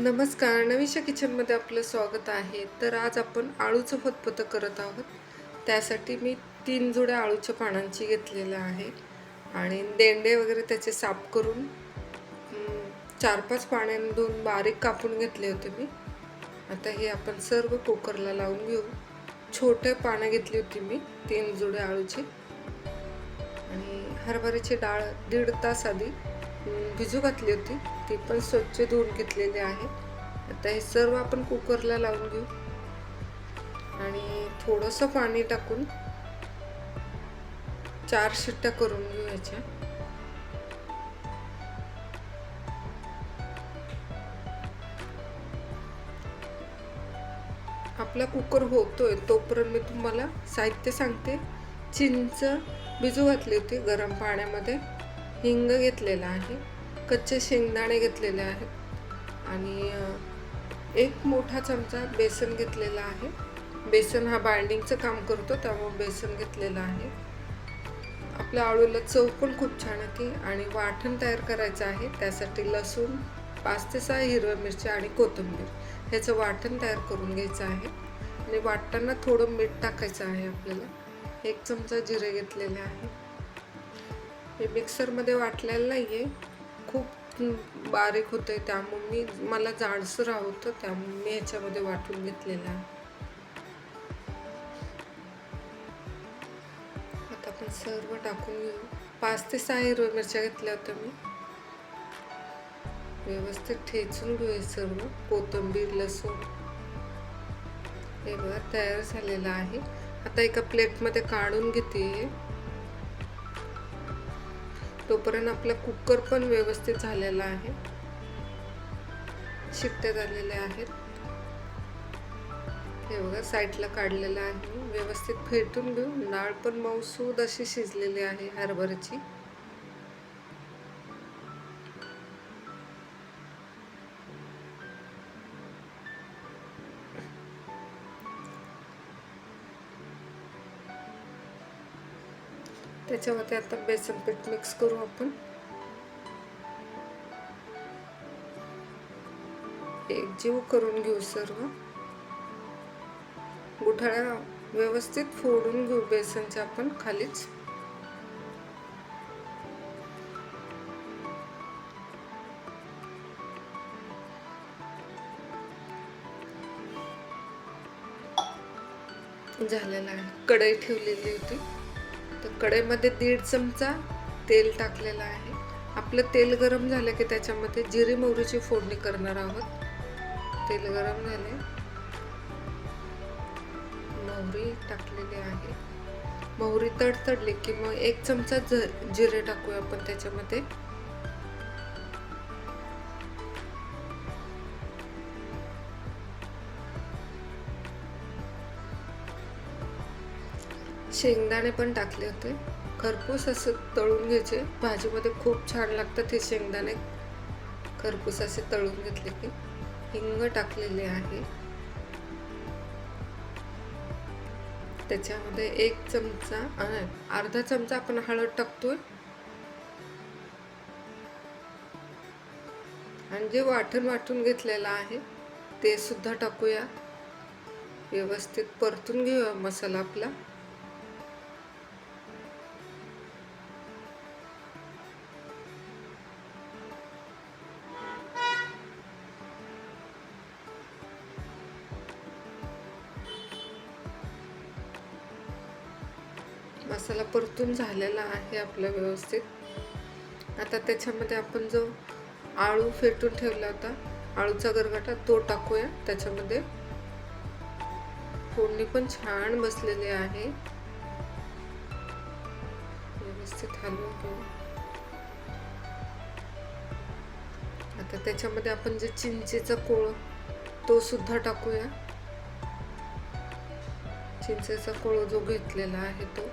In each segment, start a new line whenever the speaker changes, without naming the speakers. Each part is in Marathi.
नमस्कार. नवीशा किचनमध्ये आपलं स्वागत आहे. तर आज आपण आळूचं फतपतं करत आहोत. त्यासाठी मी तीन जुड्या आळूच्या पानांची घेतलेलं आहे. आणि देंडे वगैरे त्याचे साफ करून चार पाच पाण्याने बारीक कापून घेतले होते मी. आता हे आपण सर्व कुकरला लावून घेऊ. छोटे पानं घेतली होती मी तीन जुड्या आळूची. आणि हरभऱ्याची डाळ दीड तास आधी भिजू घातली होती. ती पण स्वच्छ धुवून घेतलेली आहे. आता हे सर्व आपण कुकरला लावून घेऊ. आणि थोडंसं पाणी टाकून चार शिट्ट्या करून घेऊ याच्या. आपला कुकर होतोय तोपर्यंत मी तुम्हाला साहित्य सांगते. चिंच भिजू घातली होती गरम पाण्यामध्ये. हिंग घेतलेला आहे कच्चे शेंगदाणे घेतलेले आहेत आणि एक मोठा चमचा बेसन घेतलेला आहे. बेसन हा बाइंडिंगचं काम करतो त्यामुळे बेसन घेतलेलं आहे. आपल्या आळूला चव पण खूप छान येते आणि वाटण तयार करायचं आहे. त्यासाठी लसूण पाच ते सहा हिरव्या मिरच्या आणि कोथिंबीर ह्याचं वाटण तयार करून घ्यायचं आहे. आणि वाटताना थोडं मीठ टाकायचं आहे आपल्याला. एक चमचा जिरे घेतलेले आहे. हे मिक्सरमध्ये वाटलेलं नाही आहे खूप बारीक होतं आहे त्यामुळे मी मला जाडसर होतं त्यामुळे मी ह्याच्यामध्ये वाटून घेतलेलं आहे. आता आपण सर्व टाकून घेऊ. पाच ते सहा हिरव्या मिरच्या घेतल्या होत्या मी. व्यवस्थित ठेचून घेऊ सर्व. कोथिंबीर लसूण. हे बघा तयार झालेलं आहे. आता एका प्लेटमध्ये काढून घेते तोपर्यंत आपला कुकर पण व्यवस्थित झालेला आहे. शिट्ट्या झालेल्या आहेत. हे बघा साईडला काढलेलं आहे. व्यवस्थित फेटून घेऊ डाळ पण मऊसूद अशी शिजलेली आहे हरभऱ्याची. त्याच्यामध्ये आता बेसन पीठ मिक्स करू आपण. एकजीव करून घेऊ सर्व. गुठाळ्या व्यवस्थित फोडून घेऊ बेसनच्या आपण खालीच. झालेला आहे. कढई ठेवलेली होती. कढईमध्ये दीड चमचा तेल टाकलेलं आहे. आपलं तेल गरम झालं की त्याच्यामध्ये जिरी मोहरीची फोडणी करणार आहोत. तेल गरम झाले मोहरी टाकलेली आहे. मोहरी तडतडली की मग एक चमचा ज- जिरे टाकूया आपण त्याच्यामध्ये. शेंगदाणे पण टाकले होते. खरपूस असं तळून घ्यायचे. भाजीमध्ये खूप छान लागतात हे शेंगदाणे. खरपूस असे तळून घेतले की हिंग टाकलेले आहे. त्याच्यामध्ये एक चमचा अर्धा चमचा आपण हळद टाकतोय. आणि जे वाटण वाटून घेतलेलं आहे ते सुद्धा टाकूया. व्यवस्थित परतून घेऊया मसाला आपला. मसाला परतून झालेला आहे आपला व्यवस्थित. आता त्याच्यामध्ये आपण जो आळू फेटून ठेवला होता आळूचा गरगाटा तो टाकूया. त्याच्यामध्ये फोडणी पण छान बसलेली आहे. व्यवस्थित हलवून घेऊ आता त्याच्यामध्ये आपण जे चिंचेचा कोळ तो सुद्धा टाकूया. चिंचेचा कोळ जो घेतलेला आहे तो.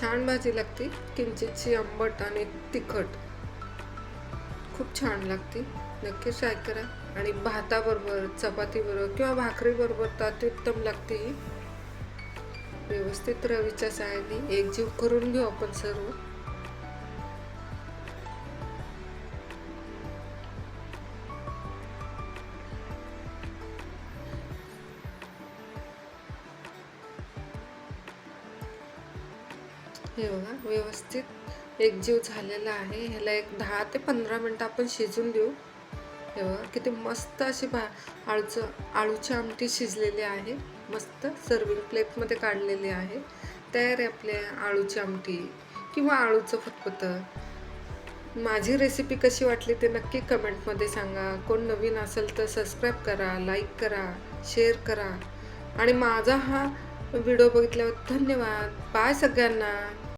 छान भाजी लागते. किंचितची आंबट आणि तिखट. खूप छान लागते. नक्की ट्राय करा. आणि भाताबरोबर चपातीबरोबर किंवा भाकरीबरोबर तर अत्युत्तम लागते ही. व्यवस्थित रवीच्या साहाय्याने एकजीव करून घेऊ आपण सर्व. हे बघा व्यवस्थित एकजीव झालेला आहे. ह्याला एक दहा ते पंधरा मिनटं आपण शिजून देऊ. हे बघा किती मस्त अशी भा आळूचं आळूची आमटी शिजलेली आहे. मस्त सर्विंग प्लेटमध्ये काढलेली आहे. तयार आहे आपल्या आळूची आमटी किंवा आळूचं फतफतं माझी रेसिपी कशी वाटली ते नक्की कमेंटमध्ये सांगा. कोण नवीन असेल तर सबस्क्राईब करा लाईक करा शेअर करा. आणि माझा हा व्हिडिओ बघितल्यावर धन्यवाद. बाय सगळ्यांना.